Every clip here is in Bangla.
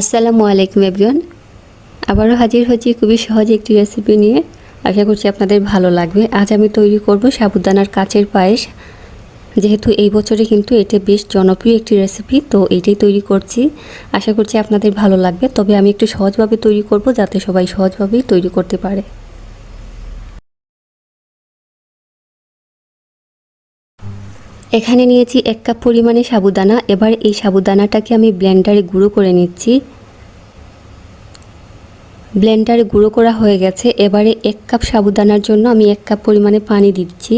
আসসালামু আলাইকুম এভরিওয়ান। আবারও হাজির হচ্ছি খুবই সহজ একটি রেসিপি নিয়ে। আশা করছি আপনাদের ভালো লাগবে। আজ আমি তৈরি করব সাবুদানার কাচের পায়েস। যেহেতু এই বছরে কিন্তু এটা বেশ জনপ্রিয় একটি রেসিপি তো এটাই তৈরি করছি। আশা করছি আপনাদের ভালো লাগবে। তবে আমি একটু সহজভাবে তৈরি করব যাতে সবাই সহজভাবেই তৈরি করতে পারে। এখানে নিয়েছি এক কাপ পরিমাণে সাবুদানা। এবার এই সাবুদানাটাকে আমি ব্লেন্ডারে গুঁড়ো করে নিচ্ছি। ব্লেন্ডারে গুঁড়ো করা হয়ে গেছে। এবারে এক কাপ সাবুদানার জন্য আমি এক কাপ পরিমাণে পানি দিচ্ছি।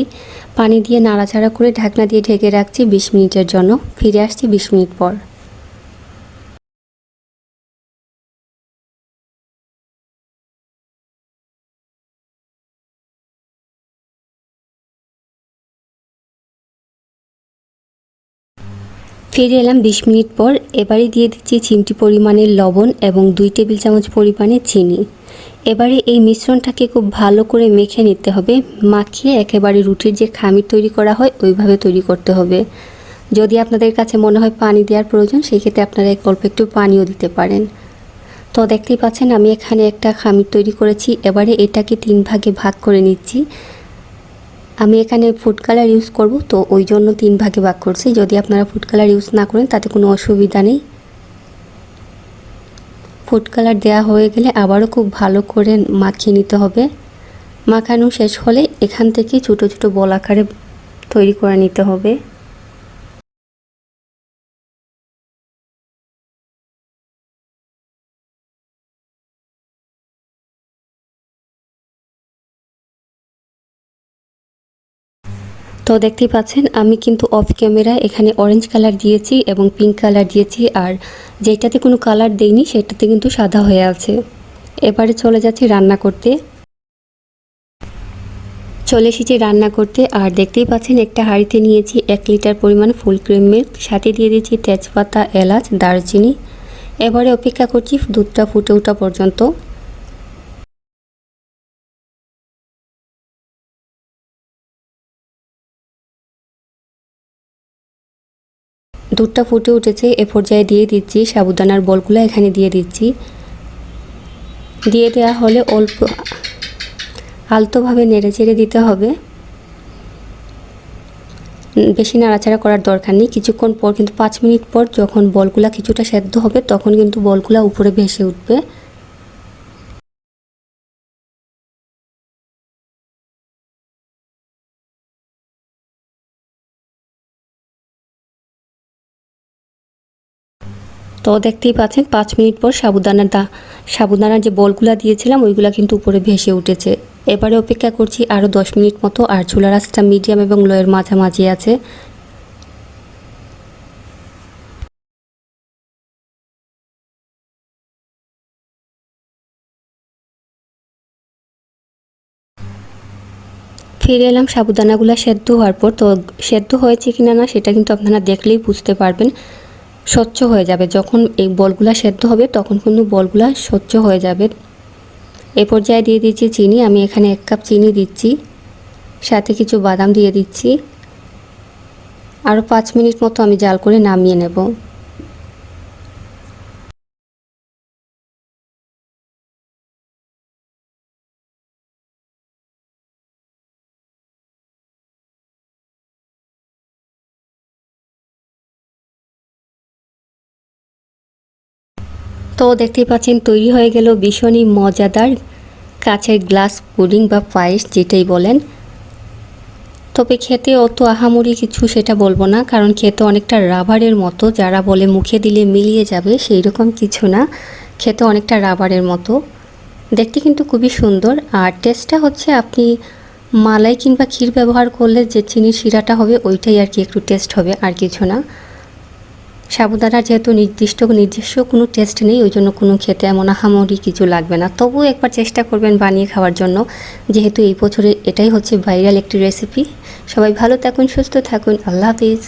পানি দিয়ে নাড়াচাড়া করে ঢাকনা দিয়ে ঢেকে রাখছি বিশ মিনিটের জন্য। ফিরে আসছি বিশ মিনিট পর। ফিরে এলাম বিশ মিনিট পর। এবারে দিয়ে দিচ্ছি চিমটি পরিমাণের লবণ এবং দুই টেবিল চামচ পরিমাণে চিনি। এবারে এই মিশ্রণটাকে খুব ভালো করে মেখে নিতে হবে। মাখিয়ে একেবারে রুটির যে খামির তৈরি করা হয়, ওইভাবে তৈরি করতে হবে। যদি আপনাদের কাছে মনে হয় পানি দেওয়ার প্রয়োজন সেই ক্ষেত্রে আপনারা এক অল্প একটু পানিও দিতে পারেন। তো দেখতেই পাচ্ছেন, আমি এখানে একটা খামির তৈরি করেছি। এবারে এটাকে তিন ভাগে ভাগ করে নিচ্ছি। আমি এখানে ফুড কালার ইউজ করব, তো ওই জন্য তিন ভাগে ভাগ করছি। যদি আপনারা ফুড কালার ইউজ না করেন, তাতে কোনো অসুবিধা নেই। ফুড কালার দেওয়া হয়ে গেলে আবারও খুব ভালো করে মাখিয়ে নিতে হবে। মাখানো শেষ হলে এখান থেকে ছোটো ছোটো বল আকারে তৈরি করে নিতে হবে। তো দেখতেই পাচ্ছেন, আমি কিন্তু অফ ক্যামেরা এখানে অরেঞ্জ কালার দিয়েছি এবং পিঙ্ক কালার দিয়েছি আর যেটাতে কোনো কালার দেইনি সেটাতে কিন্তু সাদা হয়ে আছে। এবারে চলে যাচ্ছি রান্না করতে। চলে এসেছি রান্না করতে আর দেখতেই পাচ্ছেন একটা হাঁড়িতে নিয়েছি এক লিটার পরিমাণ ফুল ক্রিম মিল্ক, সাথে দিয়ে দিয়েছি তেজপাতা, এলাচ, দারচিনি। এবারে অপেক্ষা করছি দুধটা ফুটে ওঠা পর্যন্ত। দুধটা ফুটে উঠেছে, এ পর্যায়ে দিয়ে দিচ্ছি সাবুদানার বলগুলো, এখানে দিয়ে দিচ্ছি। দিয়ে দেওয়া হলে অল্প আলতোভাবে নেড়ে চেড়ে দিতে হবে। বেশি নাড়াচাড়া করার দরকার নেই। কিছুক্ষণ পর, কিন্তু পাঁচ মিনিট পর যখন বলগুলা কিছুটা সেদ্ধ হবে, তখন কিন্তু বলগুলা উপরে ভেসে উঠবে। তো দেখতেই পাচ্ছেন, পাঁচ মিনিট পর সাবুদানার দা সাবুদানার যে বলগুলা দিয়েছিলাম, ওইগুলা কিন্তু উপরে ভেসে উঠেছে। এবারে অপেক্ষা করছি আরও দশ মিনিট মতো, আর চুলার আঁচটা মিডিয়াম এবং লোয়ের মাঝামাঝি আছে। ফিরে এলাম, সাবুদানাগুলো সেদ্ধ হওয়ার পর। তো সেদ্ধ হয়েছে কিনা না, সেটা কিন্তু আপনারা দেখলেই বুঝতে পারবেন। স্বচ্ছ হয়ে যাবে। যখন এই বলগুলা সেদ্ধ হবে, তখন কিন্তু বলগুলা স্বচ্ছ হয়ে যাবে। এ পর্যায়ে দিয়ে দিচ্ছি চিনি। আমি এখানে এক কাপ চিনি দিচ্ছি। সাথে কিছু বাদাম দিয়ে দিচ্ছি। আরও পাঁচ মিনিট মতো আমি জাল করে নামিয়ে নেব। তো দেখতেই পাচ্ছেন, তৈরি হয়ে গেল ভীষণই মজাদার কাছের গ্লাস, পুডিং বা পায়েস যেটাই বলেন। তবে খেতে অত আহামরি কিছু সেটা বলব না, কারণ খেতে অনেকটা রাবারের মতো, যারা বলে মুখে দিলে মিলিয়ে যাবে সেই রকম কিছু না। খেতে অনেকটা রাবারের মতো। দেখতে কিন্তু খুবই সুন্দর। আর টেস্টটা হচ্ছে আপনি মালাই কিংবা ক্ষীর ব্যবহার করলে যে চিনির শিরাটা হবে, ওইটাই আর কি একটু টেস্ট হবে, আর কিছু না। সাবুদানার যেহেতু নির্দিষ্ট নিজস্ব কোনো টেস্ট নেই, ওই জন্য কোনো খেতে এমন আহামরি কিছু লাগবে না। তবুও একবার চেষ্টা করবেন বানিয়ে খাওয়ার জন্য। যেহেতু এই বছরে এটাই হচ্ছে ভাইরাল একটি রেসিপি সবাই ভালো থাকুন, সুস্থ থাকুন। আল্লাহ হাফিজ।